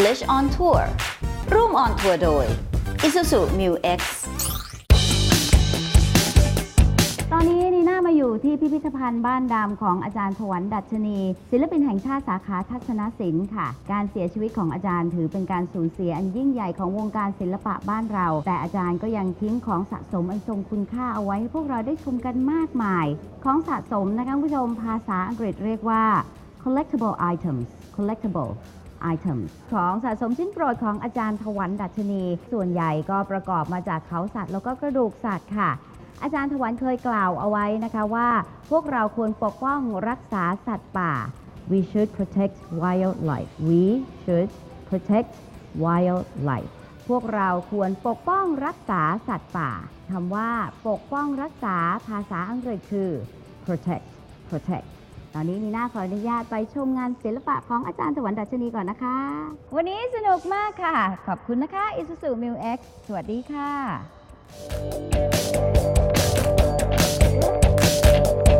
English on Tour ร่วม on tour โดย Isuzu Mu X ตอนนี้นีน่ามาอยู่ที่พิพิธภัณฑ์บ้านดำของอาจารย์ถวันดัชนี ศิลปินแห่งชาติสาขาทัศนศิลป์ค่ะ การเสียชีวิตของอาจารย์ถือเป็นการสูญเสียอันยิ่งใหญ่ของวงการศิลปะบ้านเรา แต่อาจารย์ก็ยังทิ้งของสะสมอันทรงคุณค่าเอาไว้ให้พวกเราได้ชมกันมากมาย ของสะสมนะคะคุณผู้ชมภาษาอังกฤษเรียกว่า collectible items collectible items ของสะสมชิ้นโปรดของอาจารย์ถวันดัชนี ส่วนใหญ่ก็ประกอบมาจากเขาสัตว์แล้วก็กระดูกสัตว์ค่ะ อาจารย์ถวันเคยกล่าวเอาไว้นะคะว่า พวกเราควรปกป้องรักษาสัตว์ป่า we should protect wildlife we should protect wildlife พวกเราควรปกป้องรักษาสัตว์ป่าคำว่าปกป้องรักษาภาษาอังกฤษคือ protect protect ตอนนี้นีน่าขออนุญาตไปชมงานศิลปะของอาจารย์สวรรค์ดัชนีก่อนนะคะ วันนี้สนุกมากค่ะ ขอบคุณนะคะ Isuzu Mu X สวัสดีค่ะ